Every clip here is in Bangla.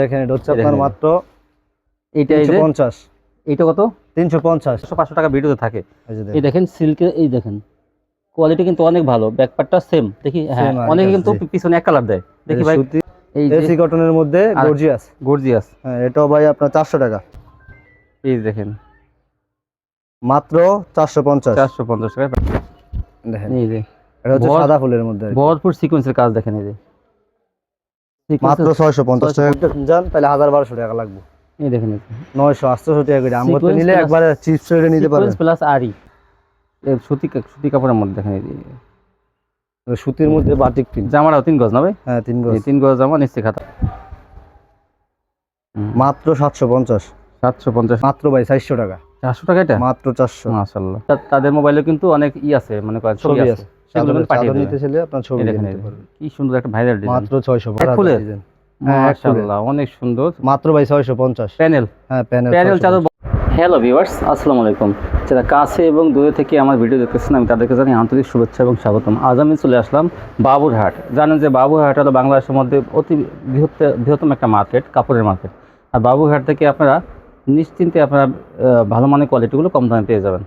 দেখেন এটা হচ্ছে আপনার মাত্র এইটা এই যে পঞ্চাশ। এইটা কত? তিনশো পঞ্চাশ। একশো পাঁচশো টাকা ভিডিওতে থাকে। এই দেখেন। সিল্কের এই দেখেন। কোয়ালিটি কিন্তু অনেক ভালো ব্যাকপারটা সেম। দেখি হ্যাঁ অনেকে কিন্তু পিছনে এক কালার দেয়। দেখি ভাই। এই এসি কটনের মধ্যে গর্জিয়াস গর্জিয়াস হ্যাঁ এটাও ভাই আপনার চারশো টাকা। এই দেখেন। মাত্র চারশো পঞ্চাশ। চারশো পঞ্চাশ টাকা দেখেন। এই যে। এটা হচ্ছে সাদা ফুলের মধ্যে ভরপুর সিকোয়েন্সের কাজ দেখেন এই যে। মাত্র Sequence- ছয়শো পঞ্চাশ টাকা। যান তাহলে হাজার বারোশো টাকা লাগবে। এই দেখেন টাকা করে তো নিলে একবারে চিপস রেটে নিতে পারবেন। প্লাস আরি সুতি সুতি কাপড়ের মধ্যে দেখেন এই সুতির মধ্যে বাটিক প্রিন্ট জামাটাও তিন গজ না ভাই? হ্যাঁ তিন গজ। তিন গজ জামা নিচ্ছে খাতা। মাত্র সাতশো পঞ্চাশ। সাতশো পঞ্চাশ। মাত্র ভাই চারশো টাকা। চারশো টাকা এটা? মাত্র চারশো। মাশাল্লাহ তাদের মোবাইলে কিন্তু অনেক ই আছে মানে ছবি আছে। সেগুলো পাঠিয়ে নিতে চাইলে আপনার ছবি এই নিতে পারবেন। কি সুন্দর একটা ভাইরাল ডিজাইন। মাত্র ছয়শো এক ফুলের? ডিজাইন। হ্যাঁ, এক ফুলের। মাশাআল্লাহ অনেক সুন্দর। মাত্র ভাই ছয়শো পঞ্চাশ। প্যানেল। হ্যাঁ প্যানেল প্যানেল চাদর হ্যালো ভিউয়ার্স আসসালামু আলাইকুম। যারা কাছে এবং দূরে থেকে আমার ভিডিও দেখতেছেন আমি তাদেরকে জানি আন্তরিক শুভেচ্ছা এবং স্বাগতম। আজ আমি চলে আসলাম বাবুরহাট। জানেন যে বাবুরহাট হলো বাংলাদেশের মধ্যে অতি বৃহত্তম একটা মার্কেট কাপড়ের মার্কেট। আর বাবুরহাট থেকে আপনারা নিশ্চিন্তে আপনারা ভালো মানের কোয়ালিটিগুলো কম দামে পেয়ে যাবেন।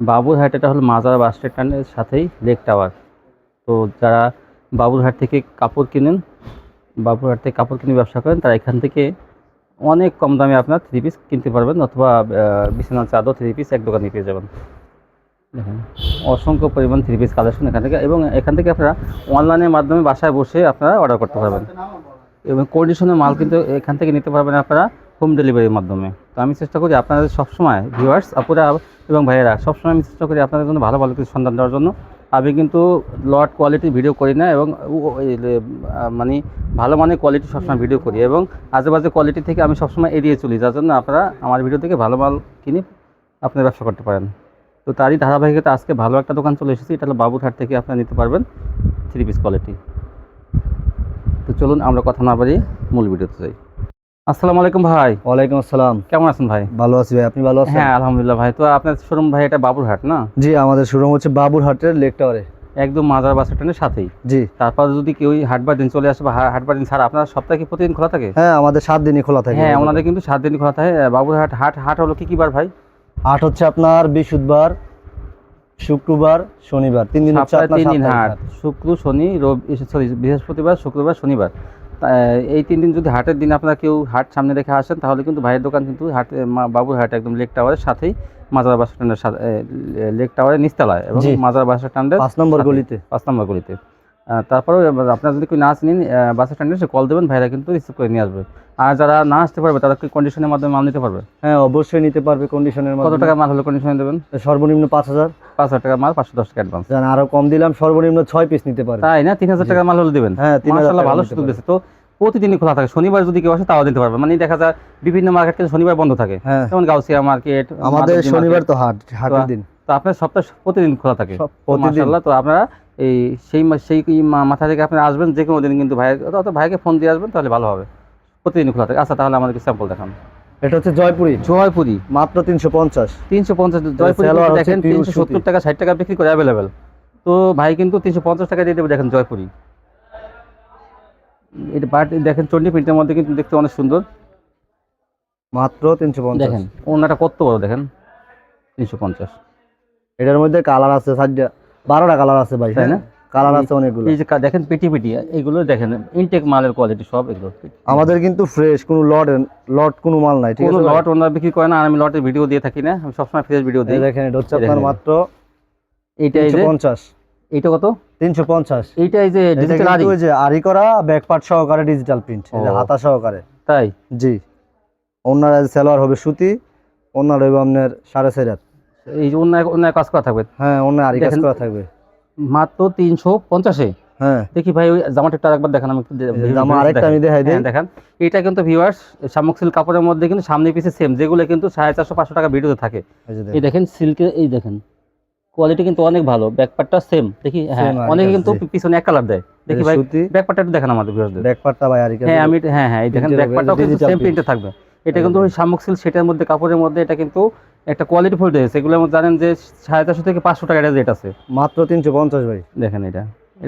বাবুরহাট এটা হলো মাজার বাস স্ট্যান্ডের সাথেই লেক টাওয়ার। তো যারা বাবুরহাট থেকে কাপড় কিনেন বাবুরহাট থেকে কাপড় কিনে ব্যবসা করেন তারা এখান থেকে অনেক কম দামে আপনার থ্রি পিস কিনতে পারবেন অথবা বিছানার চাদর থ্রি পিস এক দোকানে পেয়ে যাবেন। দেখেন। অসংখ্য পরিমাণ থ্রি পিস কালেকশন এখান থেকে এবং এখান থেকে আপনারা অনলাইনের মাধ্যমে বাসায় বসে আপনারা অর্ডার করতে পারবেন। এবং কন্ডিশনের মাল কিন্তু এখান থেকে নিতে পারবেন আপনারা হোম ডেলিভারির মাধ্যমে। তো আমি চেষ্টা করি আপনাদের সবসময় ভিউয়ার্স আপুরা এবং ভাইয়েরা, সবসময় আমি চেষ্টা করি আপনাদের জন্য ভালো ভালো কিছু সন্ধান দেওয়ার জন্য। আমি কিন্তু লট কোয়ালিটির ভিডিও করি না এবং মানে ভালো মানের কোয়ালিটি সবসময় ভিডিও করি এবং আজেবাজে কোয়ালিটি থেকে আমি সবসময় এড়িয়ে চলি, যার জন্য আপনারা আমার ভিডিও থেকে ভালো মাল কিনে আপনি ব্যবসা করতে পারেন। তো তারই ধারাবাহিকতা, আজকে ভালো একটা দোকান চলে এসেছি, এটা হলো বাবুরহাট থেকে আপনারা নিতে পারবেন থ্রি পিস কোয়ালিটি তো চলুন আমরা কথা না বাড়িয়ে মূল ভিডিওতে যাই। আসসালামু আলাইকুম ভাই। ওয়ালাইকুম আসসালাম। কেমন আছেন ভাই? ভালো আছি ভাই আপনি ভালো আছেন? হ্যাঁ আলহামদুলিল্লাহ ভাই। তো আপনার শোরুম ভাই এটা বাবুরহাট না? জি আমাদের শোরুম হচ্ছে বাবুরহাটের লেক টাওয়ারে। একদম মাজার বাস স্ট্যান্ডের সাথেই। জি। তারপর যদি কেউ হাটবার দিন চলে আসে বা হাটবার দিন ছাড়া আপনার সপ্তাহে প্রতিদিন খোলা থাকে? হ্যাঁ আমাদের সাত দিনই খোলা থাকে। হ্যাঁ ওনাদের কিন্তু সাত দিন খোলা থাকে। বাবুরহাট হাট হাট হলো কি কি বার ভাই? হাট হচ্ছে আপনার বৃহস্পতিবার শুক্রবার শনিবার। তিন দিন হচ্ছে আপনার তিন দিন হাট। শুক্র শনি রবি সরি বৃহস্পতিবার শুক্রবার শনিবার। এই তিন দিন যদি হাটের দিন আপনারা কেউ হাট সামনে রেখে আসেন তাহলে কিন্তু ভাইয়ের দোকান কিন্তু হাট বাবুর হাট একদম লেক টাওয়ারের সাথেই মাজার বাস স্ট্যান্ডের সাথে লেক টাওয়ারের নিচতলায় এবং মাজার বাস স্ট্যান্ডের পাঁচ নম্বর গলিতে। পাঁচ নম্বর গলিতে। তারপরেও আপনারা যদি কেউ না চিনেন বাস স্ট্যান্ডে সে কল দেবেন ভাইরা কিন্তু রিসিভ করে নিয়ে আসবে। আর যারা না আসতে পারবে তারা কি কন্ডিশনের মাধ্যমে মাল নিতে পারবে? হ্যাঁ অবশ্যই নিতে পারবে কন্ডিশনের কত টাকা মাল হলে কন্ডিশনে দেবেন? সর্বনিম্ন পাঁচ হাজার। পাঁচ হাজার টাকা মাল পাঁচশো দশ টাকা অ্যাডভান্স জান আরও কম দিলাম সর্বনিম্ন ছয় পিস নিতে পারবে তাই না? তিন হাজার টাকা মাল হলে দেবেন? হ্যাঁ তিন হাজার ভালো সুযোগ। দিচ্ছে তো প্রতিদিনই খোলা থাকে শনিবার যদি কেউ আসে তাও দিতে পারবে। মানে দেখা যায় বিভিন্ন মার্কেট কিন্তু শনিবার বন্ধ থাকে। হ্যাঁ। যেমন গাউসিয়া মার্কেট আমাদের শনিবার তো হাট হাটের দিন। তো আপনার সপ্তাহ প্রতিদিন খোলা থাকে। সব তো প্রতিদিন। মাশাআল্লাহ তো আপনারা এই সেই মা- সেই মাথা থেকে আপনারা আসবেন যে কোনো দিন কিন্তু ভাই অত ভাইকে ফোন দিয়ে আসবেন তাহলে ভালো হবে। প্রতিদিন খোলা থাকে। আচ্ছা তাহলে আমাদেরকে স্যাম্পল দেখান। এটা হচ্ছে জয়পুরি। জয়পুরি। মাত্র তিনশো পঞ্চাশ। তিনশো পঞ্চাশ জয়পুরি দেখেন তিনশো সত্তর টাকা ষাট টাকা বিক্রি করে অ্যাভেলেবেল তো ভাই কিন্তু তিনশো পঞ্চাশ টাকা দিয়ে দেবে দেখেন জয়পুরি। এটা বাট দেখেন চন্ডী প্রিন্টের মধ্যে কিন্তু দেখতে অনেক সুন্দর। মাত্র তিনশো পঞ্চাশ। দেখেন ওনাটা কত বড় দেখেন? তিনশো পঞ্চাশ। এটার মধ্যে কালার আছে সাতটা বারোটা কালার আছে ভাই তাই না? কালার আছে অনেকগুলো। এই যে দেখেন পেটি পেটি এগুলো দেখেন ইনটেক মালের কোয়ালিটি সব এগুলো আমাদের কিন্তু ফ্রেশ কোনো লট লট কোনো মাল নাই ঠিক আছে লট ওনারা বিক্রি করে না আর আমি লটের ভিডিও দিয়ে থাকি না আমি সবসময় ফ্রেশ ভিডিও দিই। দেখেন এটা হচ্ছে আপনার মাত্র এইটা এই যে পঞ্চাশ। এইটা কত? তিনশো পঞ্চাশ। এইটা এই যে ডিজিটাল আরি ওই যে আরি করা ব্যাক পার্ট সহকারে ডিজিটাল প্রিন্ট ও। হাতা সহকারে। তাই? জি। ওনার সেলোয়ার হবে সুতি ওনার হবে আপনার সাড়ে চার এই যে অন্য অন্য কাজ করা থাকবে। হ্যাঁ অন্য আরি কাজ করা থাকবে। মাত্র তিনশো পঞ্চাশে। হ্যাঁ। দেখি ভাই ওই জামাটা একটু আরেকবার দেখান আমি একটু জামা আরেকটা আমি দেখাই দিই। হ্যাঁ দেখান। এটা কিন্তু ভিউয়ার্স শামুক সিল্ক কাপড়ের মধ্যে কিন্তু সামনে পিছে সেম যেগুলো কিন্তু সাড়ে চারশো পাঁচশো টাকা ভিডিওতে থাকে। এই দেখেন। সিল্কের এই দেখেন। কোয়ালিটি কিন্তু অনেক ভালো ব্যাকপারটা সেম দেখি হ্যাঁ অনেকে কিন্তু পিছনে এক কালার দেয়। দেখি ভাই সুতি। ব্যাকপারটা একটু দেখান আমাদের ভিউয়ারদের ব্যাকপার্টটা ভাই আরি হ্যাঁ আমি হ্যাঁ হ্যাঁ এই দেখেন print, কিন্তু সেম প্রিন্টে থাকবে। এটা কিন্তু ওই শামুক সিল্ক সেটার মধ্যে কাপড়ের মধ্যে এটা কিন্তু একটা কোয়ালিটি ফুল রয়েছে এগুলো জানেন যে সাড়ে চারশো থেকে পাঁচশো টাকা রেট আছে। মাত্র তিনশো পঞ্চাশ ভাই। দেখেন এটা।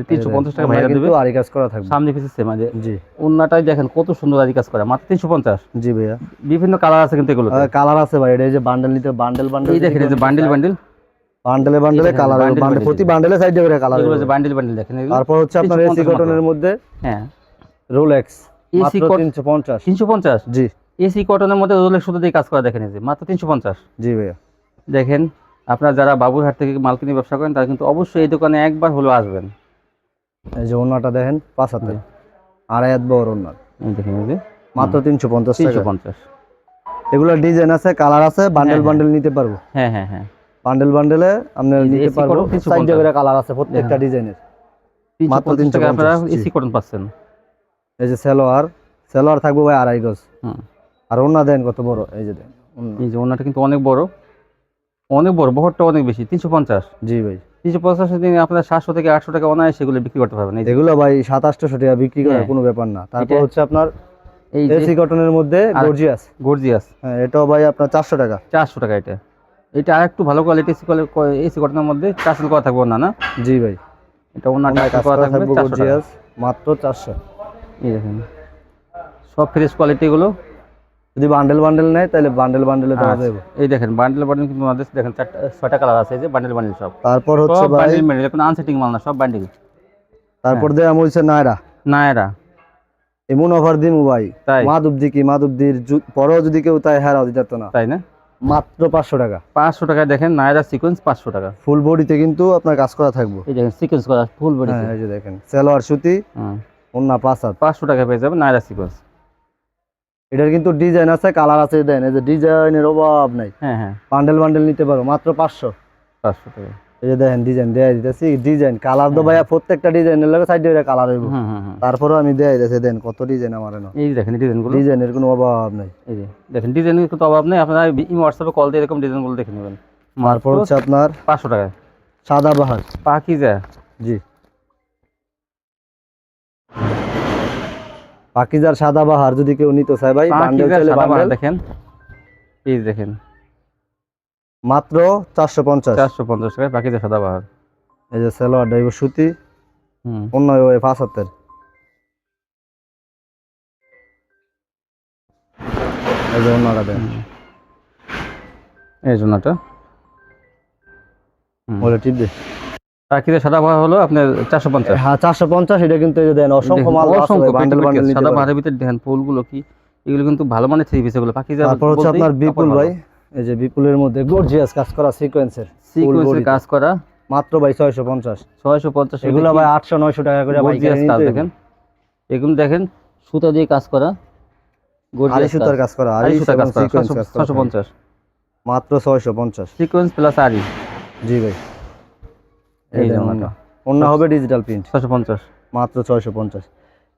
তিনশো পঞ্চাশ টাকা ভাইরা দেবে। আরি কাজ করা থাকবে। সামনে পিছিয়ে সেম আছে জি। অন্যটাই দেখেন কত সুন্দর কাজ করে। মাত্র তিনশো পঞ্চাশ। জি ভাইয়া। বিভিন্ন কালার আছে কিন্তু এগুলো কালার আছে ভাই। এটা যে বান্ডেল নিতে বান্ডেল বান্ডেল এই দেখেন এই যে বান্ডিল বান্ডিল বান্ডেলে বান্ডেলে কালার বান্ডেল প্রতি বান্ডেলে সাইডে করে কালার এগুলো যে বান্ডিল বান্ডিল দেখেন তারপর হচ্ছে আপনার এসি কটনের মধ্যে হ্যাঁ। রোলেক্স এসি মাত্র 350 তিনশো পঞ্চাশ? জি। এসি কটনের মধ্যে রোলের সুতো দিয়ে কাজ করা দেখেন এই যে মাত্র তিনশো পঞ্চাশ। জি ভাইয়া। দেখেন আপনার যারা বাবুরহাট থেকে মাল কিনে ব্যবসা করেন তারা কিন্তু অবশ্যই এই দোকানে একবার হলেও আসবেন। এই যে ওন্নাটা দেখেন পাঁচ হাতে আড়াই হাত বড় এই দেখেন এই যে। মাত্র তিনশো পঞ্চাশ তিনশো পঞ্চাশ। এগুলো ডিজাইন আছে কালার আছে বান্ডেল হ্যাঁ, বান্ডেল নিতে পারব। হ্যাঁ হ্যাঁ হ্যাঁ। বান্ডেল বান্ডেলে আপনি নিতে পারব। 350 সাইডে করে কালার আছে প্রত্যেকটা হ্যাঁ। ডিজাইনের। মাত্র তিনশো টাকা আপনারা এসি কটন পাচ্ছেন। এই যে সেলোয়ার সেলোয়ার থাকব ভাই আড়াই গজ। হুম। আর ওনা দেন কত বড়? এই যে দেন এই যে ওনাটা কিন্তু অনেক বড়। অনেক বড় বহরটা অনেক বেশি তিনশো পঞ্চাশ। জি ভাই। তিনশো পঞ্চাশ দিন আপনার সাতশো থেকে আটশো টাকা অনায় সেগুলো বিক্রি করতে পারবেন। এগুলো ভাই সাত আটশো টাকা বিক্রি করার হ্যাঁ। কোনো ব্যাপার না। তারপর হচ্ছে আপনার এই এসি কটনের মধ্যে গর্জিয়াস। গর্জিয়াস। হ্যাঁ এটাও ভাই আপনার চারশো টাকা। চারশো টাকা এটা। এটা আর একটু ভালো কোয়ালিটি এসি এসি কটনের মধ্যে চারশো করা থাকবে না না? জি ভাই। এটা ওনার থাকবে গর্জিয়াস মাত্র চারশো। এই দেখেন। সব ফ্রেশ কোয়ালিটিগুলো যদি বান্ডেল বান্ডেল নেয় তাহলে বান্ডেল বান্ডেলে দেওয়া আচ্ছা। যাবে। এই দেখেন বান্ডেল বান্ডেল কিন্তু আমাদের দেখেন চারটা ছয়টা কালার আছে যে বান্ডেল বান্ডেল সব। তারপর হচ্ছে ভাই বান্ডেল বান্ডেল কোনো আনসেটিং মাল না সব বান্ডেল তারপর দেয়া বলছে নায়রা। না এরা এমন অফার দিমু ভাই। তাই? মাধবদি কি? মাধবদির পরেও যদি কেউ তাই হারাও দিত না। তাই না? মাত্র পাঁচশো টাকা। পাঁচশো টাকায় দেখেন নায়রা সিকোয়েন্স পাঁচশো টাকা। ফুল বডিতে কিন্তু আপনার কাজ করা থাকব। এই দেখেন সিকোয়েন্স করা ফুল বডি হ্যাঁ এই যে দেখেন সেলোয়ার সুতি অন্য পাঁচ হাত। পাঁচশো টাকা পেয়ে যাবে নায়রা সিকোয়েন্স এটার কিন্তু ডিজাইন আছে কালার আছে দেন এই যে ডিজাইনের অভাব নাই। হ্যাঁ হ্যাঁ। বান্ডেল বান্ডেল নিতে পারো মাত্র পাঁচশো। পাঁচশো টাকা। এই যে দেখেন ডিজাইন দেয়া দিতেছি ডিজাইন কালার হ্যাঁ। তো ভাইয়া প্রত্যেকটা ডিজাইনের লগে সাইডে কালার হইব। হুম হুম হুম তারপরেও আমি দেয়া দিতেছি দেন কত ডিজাইন আমার এই দেখেন ডিজাইনগুলো ডিজাইনের কোনো অভাব নাই। এই যে দেখেন ডিজাইনের কোনো অভাব নাই আপনারা হোয়াটসঅ্যাপে কল দিয়ে এরকম ডিজাইনগুলো দেখে নেবেন। তারপর হচ্ছে আপনার পাঁচশো টাকা সাদা বাহার। পাখি যায় জি। পাকিজার সাদা বাহার যদি কেউ নিতে চায় ভাই বান্ডেল চাইলে বান্ডেল। দেখেন। এই দেখেন। মাত্র চারশো পঞ্চাশ। চারশো পঞ্চাশ টাকায় পাখি সাদা বাহার। এই যে সেলোয়ার ডাইভ সুতি হুম। অন্য ওই পাঁচ হাতের এই যে অন্যটা দেন। এই জন্যটা বলে টিপ দে। পাখিদের সাদা হলো আপনার চারশো পঞ্চাশ। হ্যাঁ চারশো পঞ্চাশ এটা কিন্তু দেন অসংখ্য মাল অসংখ্য সাদা। ভিতরে দেখেন ফুলগুলো কি এগুলো কিন্তু ভালো মানের থ্রি পিস এগুলো পাখি তারপর হচ্ছে আপনার বিপুল ভাই এই যে বিপুলের মধ্যে গর্জিয়াস কাজ করা সিকোয়েন্সের সিকোয়েন্সের কাজ করা। মাত্র ভাই ছয়শো পঞ্চাশ। ছয়শো পঞ্চাশ এগুলো ভাই আটশো নয়শো টাকা করে গর্জিয়াস কাজ দেখেন। এগুলো দেখেন সুতা দিয়ে কাজ করা গর্জিয়াস সুতার কাজ। করা সুতার কাজ করা ছশো পঞ্চাশ। মাত্র ছয়শো পঞ্চাশ। সিকোয়েন্স প্লাস আড়ি জি ভাই। এই অন্য হবে ডিজিটাল প্রিন্ট ছশো পঞ্চাশ। মাত্র ছয়শো পঞ্চাশ।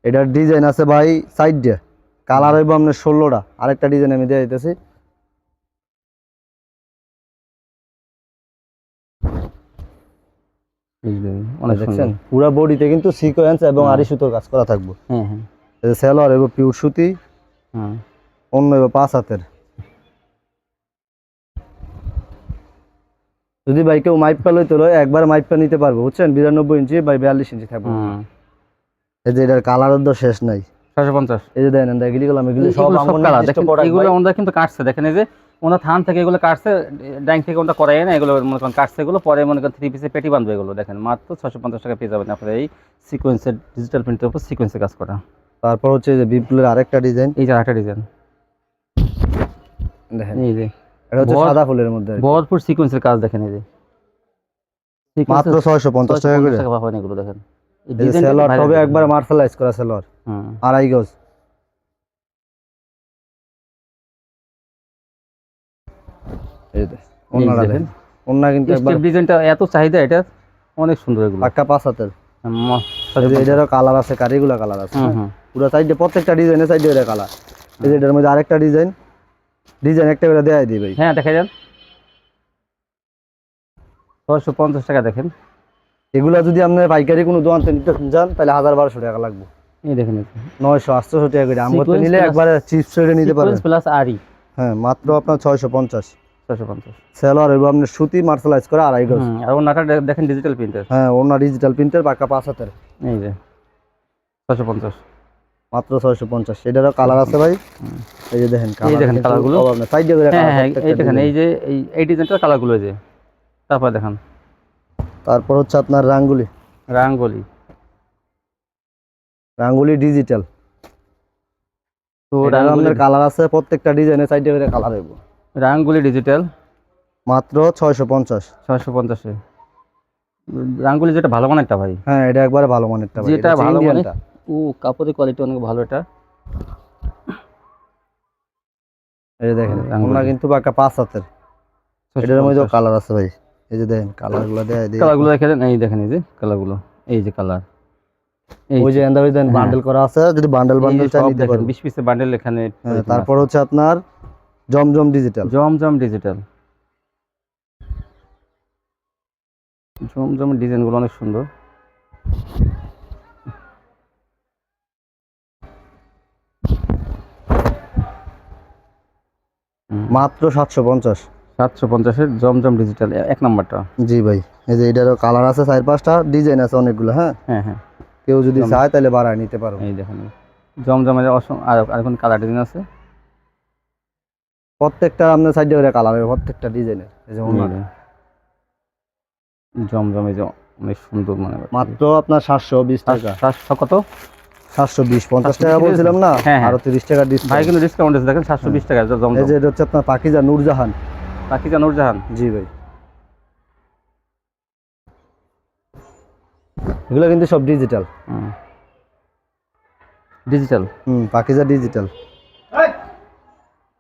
এটার ডিজাইন আছে ভাই সাইড কালার হইব আপনার ষোলোটা। আরেকটা ডিজাইন আমি দিয়ে দিতেছি। দেখছেন? পুরো বডিতে কিন্তু সিকোয়েন্স এবং হুম। আড়ি সুতোর কাজ করা থাকব। হ্যাঁ হ্যাঁ। সেলোয়ার এবং পিউর সুতি। হ্যাঁ। অন্য পাঁচ হাতের। যদি ভাই কেউ মাইপা লইতে লয় একবার মাইপা নিতে পারব বুঝছেন? বিরানব্বই ইঞ্চি বাই বিয়াল্লিশ ইঞ্চি থাকবে। এই যে এটার কালারের তো শেষ নাই। ছশো পঞ্চাশ। এই যে দেখেন এগুলি গেলাম এগুলি সব এগুলো সব আমার কালার দেখেন এগুলো। ওনারা কিন্তু কাটছে। দেখেন এই যে ওনার থান থেকে এগুলো কাটছে ড্যাং থেকে ওটা করাই না এগুলো মনে করেন কাটছে এগুলো পরে মনে করেন থ্রি পিসে পেটি বাঁধবে এগুলো দেখেন মাত্র ছশো পঞ্চাশ টাকা পেয়ে যাবেন আপনার এই সিকোয়েন্সের ডিজিটাল প্রিন্টের উপর সিকোয়েন্সের কাজ করা। তারপর হচ্ছে এই যে বিপুলের আরেকটা ডিজাইন এই যে আরেকটা ডিজাইন দেখেন। এই যে। এটা হচ্ছে সাদা ফুলের মধ্যে। ভরপুর সিকোয়েন্সের কাজ দেখেন এই যে। মাত্র ছয়শো পঞ্চাশ টাকা করে। টাকা পাবেন এগুলো দেখেন। এই তবে একবার মার্শালাইজ করা সেলোয়ার হুম। আড়াই গজ। এই দেখেন। কিন্তু একবার স্টেপ ডিজাইনটা এত চাহিদা এটা অনেক সুন্দর এগুলো। পাক্কা পাঁচ হাতের। ম- এটারও কালার আছে কারিগুলা কালার আছে। পুরো সাইডে প্রত্যেকটা সাইডে এটা কালার এটার মধ্যে আরেকটা ডিজাইন ডিজাইন একটা করে দেয়াই দিই ভাই। হ্যাঁ দেখা যান ছশো পঞ্চাশ টাকা দেখেন। এগুলা যদি আপনার পাইকারি কোনো দোকান থেকে নিতে যান তাহলে হাজার বারোশো টাকা লাগবে। এই দেখেন নয়শো আটশোশো টাকা করে আমরা তো নিলে একবারে চিপস রেটে নিতে পারবেন। প্লাস আরি হ্যাঁ মাত্র আপনার ছয়শো পঞ্চাশ। ছয়শো পঞ্চাশ। সেলোয়ার এবং আপনার সুতি মার্শালাইজ করে আড়াই গজ। আর ওনাটা দেখেন ডিজিটাল প্রিন্টের হ্যাঁ ওনা ডিজিটাল প্রিন্টের পাকা পাঁচ হাতের। এই যে ছয়শো পঞ্চাশ। মাত্র ছয়শো পঞ্চাশ। এটারও কালার আছে ভাই। এই যে দেখেন এই দেখেন colour গুলো। সাইডে হ্যাঁ হ্যাঁ এই দেখেন এই যে এই ডিজাইনটার কালারগুলো যে। তারপর দেখান। তারপর হচ্ছে আপনার রাঙ্গুলি। রাঙ্গলি। রাঙ্গুলি ডিজিটাল তো এটার রাঙ্গুলি আপনার কালার আছে প্রত্যেকটা ডিজাইনে সাইডে করে কালার হইব। রাঙ্গুলি ডিজিটাল মাত্র ছয়শো পঞ্চাশ। ছয়শো পঞ্চাশে। রাঙ্গুলি যেটা ভালো মানেরটা ভাই। হ্যাঁ এটা একবারে ভালো মানেরটা ভাই, যেটা ভালো মানে ইন্ডিয়ানটা। ও কাপড়ের কোয়ালিটি অনেক ভালো এটা। এই দেখেন। আমরা কিন্তু পাকা পাঁচ হাতের। এটার মধ্যে কালার আছে ভাই। এই যে দেখেন কালারগুলো দেয়। কালারগুলো দেখে দেন এই দেখেন এই যে কালারগুলো এই যে কালার এই ওই যে এন্ডা ওই দেন। বান্ডেল করা আছে। যদি বান্ডেল বান্ডেল চাই নিতে পারবেন। বিশ পিসের বান্ডেল এখানে হ্যাঁ, তারপর হচ্ছে আপনার জমজম ডিজিটাল জমজম ডিজিটাল জমজম ডিজাইনগুলো অনেক সুন্দর। মাত্র সাতশো পঞ্চাশ। সাতশো পঞ্চাশের জমজম ডিজিটাল এক নাম্বারটা। জি ভাই এই যে এটারও কালার আছে চার পাঁচটা ডিজাইন আছে অনেকগুলো হ্যাঁ? হ্যাঁ হ্যাঁ। কেউ যদি চায় তাহলে বাড়ায় নিতে পারো। এই দেখেন জমজমের অসম- আর আর কোন কালার ডিজাইন আছে? প্রত্যেকটা আপনার সাইডে করে কালার প্রত্যেকটা ডিজাইনের এই যে। জমজম যে অনেক সুন্দর মানে মাত্র আপনার সাতশো বিশ টাকা। সাতশো কত? সাতশো বিশ পঞ্চাশ টাকা বলছিলাম না? হ্যাঁ, হ্যাঁ। আরও টাকা ভাই কিন্তু ডিসকাউন্ট আছে দেখেন সাতশো বিশ টাকা এই যে এটা হচ্ছে আপনার পাকিজা নূরজাহান। পাকিজা নুরজাহান? জি ভাই। এগুলো কিন্তু সব ডিজিটাল ডিজিটাল হুম পাকিজা ডিজিটাল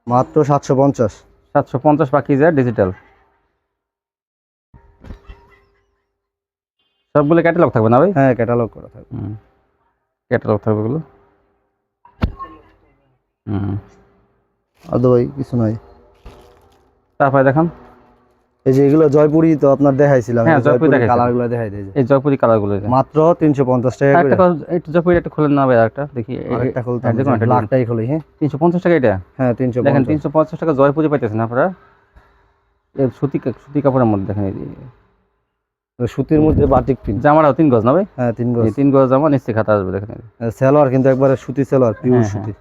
মাত্র সাতশো পঞ্চাশ। সাতশো পঞ্চাশ পাকিজা ডিজিটাল সবগুলো ক্যাটালগ থাকবে না ভাই? হ্যাঁ ক্যাটালগ করা থাকবে। ক্যাটালগ থাকবে ওগুলো হুম। কিছু নাই। তারপরে দেখান। এই যে এগুলো জয়পুরি তো আপনার দেখাইছিলাম হ্যাঁ, জয়পুরি দেখাইছিলাম। কালারগুলো দেখাই দিয়েছে এই জয়পুরি কালারগুলো মাত্র তিনশো পঞ্চাশ টাকা আরেকটা করে। কথা, একটু জয়পুরি একটা খুলেন না ভাই আরেকটা। দেখি আরেকটা খুলতাম হ্যাঁ, দেখুন একটা ব্ল্যাকটাই খুলি হ্যাঁ। তিনশো পঞ্চাশ টাকা এটা? হ্যাঁ তিনশো দেখেন পঞ্চাশ তিনশো পঞ্চাশ টাকা জয়পুরি পাইতেছেন আপনারা। এই সুতি সুতি কাপড়ের মধ্যে দেখেন এই। সুতির মধ্যে বাটিক প্রিন্ট জামাটাও তিন গজ না ভাই? হ্যাঁ তিন গজ। তিন গজ জামা নিশ্চয়ই খাতা আসবে দেখেন এই যে। সেলোয়ার কিন্তু একবারে সুতি সেলোয়ার পিওর হ্যাঁ, সুতি।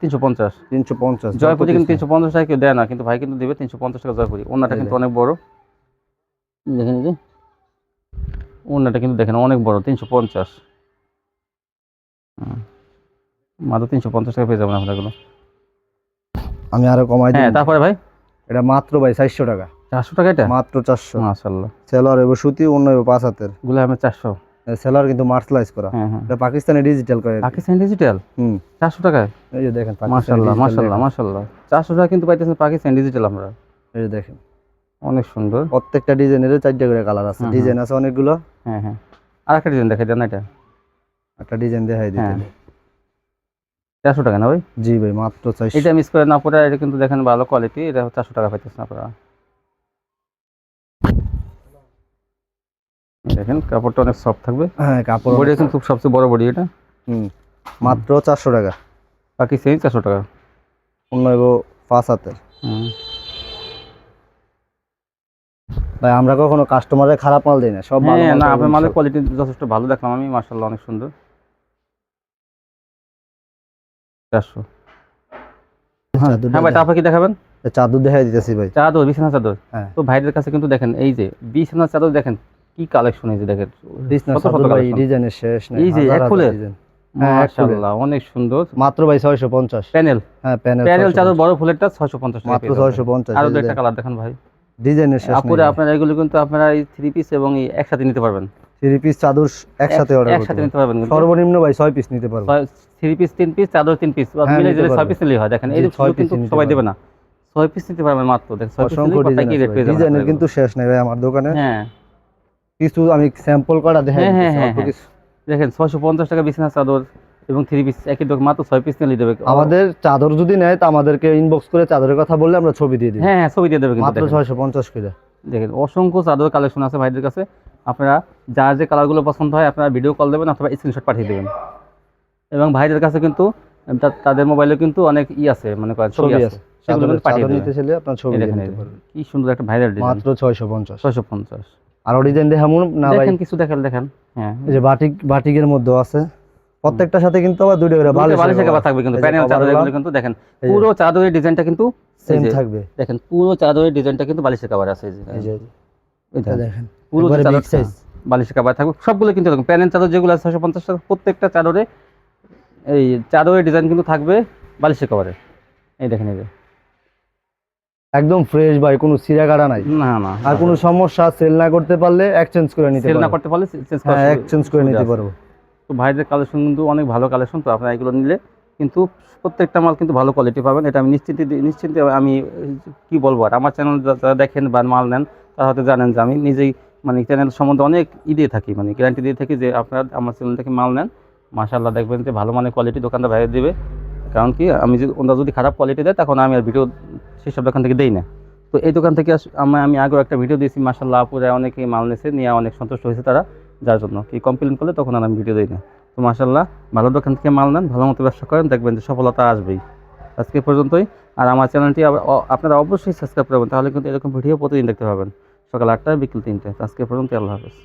তিনশো পঞ্চাশ। তিনশো পঞ্চাশ জয়পুরি কিন্তু তিনশো পঞ্চাশ টাকা কেউ দেয় না কিন্তু ভাই কিন্তু দেবে তিনশো পঞ্চাশ টাকা জয়পুরি। ওনাটা কিন্তু অনেক বড়। দেখেন যে। ওনাটা কিন্তু দেখেন অনেক বড় তিনশো পঞ্চাশ। মাত্র তিনশো পঞ্চাশ টাকা পেয়ে যাবেন আপনারা আমি আরও কমাই দিই। হ্যাঁ তারপরে ভাই? এটা মাত্র ভাই চারশো টাকা। চারশো টাকা এটা? মাত্র চারশো। মাশাল্লাহ সেলোয়ার এবার সুতি অন্য এবার পাঁচ হাতের। গুলো আমার চারশো। সেলোয়ার কিন্তু মার্শালাইজ করা। হ্যাঁ হ্যাঁ। এটা পাকিস্তানি ডিজিটাল করে। পাকিস্তান ডিজিটাল হুম। চারশো টাকায়? এই যে দেখেন মাশাল্লাহ মাশাল্লাহ মাশাল্লাহ চারশো টাকা কিন্তু পাইতেছেন পাকিস্তান ডিজিটাল আমরা। এই যে দেখেন। অনেক সুন্দর। প্রত্যেকটা ডিজাইনের চারটে করে কালার আছে। হুম। ডিজাইন আছে অনেকগুলো। হ্যাঁ হ্যাঁ। আর একটা ডিজাইন দেখাই দেন না এটা। একটা ডিজাইন দেখাই হ্যাঁ। চারশো টাকা না ভাই? জি ভাই মাত্র চারশো। এটা মিস করে না পড়ে এটা কিন্তু দেখেন ভালো কোয়ালিটি এটা চারশো টাকা পাইতেছেন আপনারা। দেখেন কাপড়টা অনেক সফট থাকবে। হ্যাঁ কাপড় বডি কিন্তু খুব সবচেয়ে বড় বডি এটা। হুম মাত্র চারশো টাকা। বাকি সেই চারশো টাকা। অন্য এবার পাঁচ হাতের। ভাই আমরা কখনো কাস্টমারের খারাপ মাল দিই না সব ভালো হ্যাঁ না আপনার মালের কোয়ালিটি যথেষ্ট ভালো দেখলাম আমি মার্শাল্লাহ অনেক সুন্দর। চারশো। হ্যাঁ হ্যাঁ ভাই তারপর কি দেখাবেন। চাদর দেখাই দিতেছি ভাই। চাদর বিছানা চাদর। হ্যাঁ। তো ভাইদের কাছে কিন্তু দেখেন এই যে বিছানা চাদর দেখেন কি কালেকশন এই যে দেখেন? কত কত ডিজাইনের শেষ নেই এই যে এক ফুলের? হ্যাঁ। মাশাআল্লাহ অনেক সুন্দর। মাত্র ভাই ছয়শো পঞ্চাশ। প্যানেল? হ্যাঁ প্যানেল প্যানেল চাদর বড় ফুলেরটা ছয়শো পঞ্চাশ টাকা মাত্র ছয়শো পঞ্চাশ আরও দু একটা কালার দেখেন ভাই। ডিজাইনের শেষ আপুরে আপনারা এগুলো কিন্তু আপনারা এই থ্রি পিস এবং এই একসাথে নিতে পারবেন। থ্রি পিস চাদর একসাথে অর্ডার করতে একসাথে নিতে পারবেন সর্বনিম্ন ভাই ছয় পিস নিতে পারব থ্রি পিস তিন পিস চাদর তিন পিস হ্যাঁ, মিলে ছয় পারবেন। পিস নিলেই হয়। দেখেন এই যে কিন্তু সবাই পারবেন। দেবে না। ছয় পিস নিতে পারবেন মাত্র। দেখেন ছয় পিস অসংখ্য নিলে ডিজাইন কি রেট পেয়ে যাবেন ডিজাইনের কিন্তু শেষ নেই ভাই আমার দোকানে। হ্যাঁ। কিছু আমি স্যাম্পল করা দেখাই হ্যাঁ, হ্যাঁ, হ্যাঁ, হ্যাঁ। দেখেন ছয়শো পঞ্চাশ টাকা বিছানা চাদর এবং থ্রি পিস একই দোকান মাত্র ছয় পিস নিলে দেবে আমাদের চাদর যদি নেয় তো আমাদেরকে ইনবক্স করে চাদরের কথা বললে আমরা ছবি দিয়ে দিই হ্যাঁ হ্যাঁ ছবি দিয়ে দেবে মাত্র ছয়শো পঞ্চাশ করে। দেখেন অসংখ্য চাদর কালেকশন আছে ভাইদের কাছে। আপনারা যার যে কালারগুলো পছন্দ হয় আপনারা ভিডিও কল দেবেন অথবা স্ক্রিনশট পাঠিয়ে দেবেন। এবং ভাইদের কাছে কিন্তু তাদের মোবাইলে কিন্তু অনেক ই আছে মানে ছবি আছে। সেগুলো পাঠিয়ে নিতে চাইলে আপনার ছবি দেখেন নিতে পারবেন। কি সুন্দর একটা ভাইরাল ডিজাইন মাত্র ছয়শো পঞ্চাশ। ছয়শো পঞ্চাশ। আরও ডিজাইন দেখামু না ভাই? দেখেন কিছু দেখেন দেখেন। হ্যাঁ। এই যে বাটিক বাটিকের মধ্যে আছে। প্রত্যেকটার সাথে কিন্তু আবার দুইটা করে বালিশের বালিশের কভার থাকবে কিন্তু প্যানেল চাদর এগুলো কিন্তু দেখেন পুরো চাদরের ডিজাইনটা কিন্তু সেম থাকবে। দেখেন পুরো চাদরের ডিজাইনটা কিন্তু বালিশের কভার আছে এই যে। এটা দেখেন। দেখেন পুরো চাদর big size। বালিশের কাবার থাকবে। সবগুলো কিন্তু এরকম প্যানেল চাদর যেগুলো আছে ছশো পঞ্চাশ টাকা প্রত্যেকটা চাদরে এই চাদরের ডিজাইন কিন্তু থাকবে বালিশের কভারে এই দেখেন এই যে। একদম ফ্রেশ ভাই কোনো সিরা কাটা নাই। না না আর কোনো সমস্যা সেল না করতে পারলে এক্সচেঞ্জ করে নিতে সেল না করতে পারলে চেঞ্জ হ্যাঁ এক্সচেঞ্জ করে নিতে পারব। তো ভাইদের কালেকশন কিন্তু অনেক ভালো কালেকশন তো আপনারা এগুলো নিলে কিন্তু প্রত্যেকটা মাল কিন্তু ভালো কোয়ালিটি পাবেন এটা আমি নিশ্চিন্তে নিশ্চিন্তে আমি কি বলব আর আমার চ্যানেল যারা দেখেন বা মাল নেন তারা হয়তো জানেন যে আমি নিজেই মানে চ্যানেল সম্বন্ধে অনেক ই দিয়ে থাকি মানে গ্যারান্টি দিয়ে থাকি যে আপনারা আমার চ্যানেল থেকে মাল নেন। মাশাল্লাহ দেখবেন যে ভালো মানের কোয়ালিটি দোকানদার ভাইয়ের দেবে। কারণ কি, আমি যদি ওনারা যদি খারাপ কোয়ালিটি দেয়, তখন আমি আর ভিডিও সেসব দোকান থেকে দেই না। তো এই দোকান থেকে আমি আমি আগেও একটা ভিডিও দিয়েছি মাশাল্লাহ আপুরা অনেকেই মাল নিয়েছে নিয়ে অনেক সন্তুষ্ট হয়েছে তারা, যার জন্য কি কমপ্লেন করলে তখন আর আমি ভিডিও দিই না। তো মাশাল্লাহ ভালো দোকান থেকে মাল নেন, ভালো মতো ব্যবসা করেন, দেখবেন যে সফলতা আসবেই। আজকে পর্যন্তই। আর আমার চ্যানেলটি আপনারা অবশ্যই সাবস্ক্রাইব করবেন, তাহলে কিন্তু এরকম ভিডিও প্রতিদিন দেখতে পাবেন। সকাল আটটায় বিকেল তিনটে আজকে পর্যন্ত আল্লাহ হাফেজ।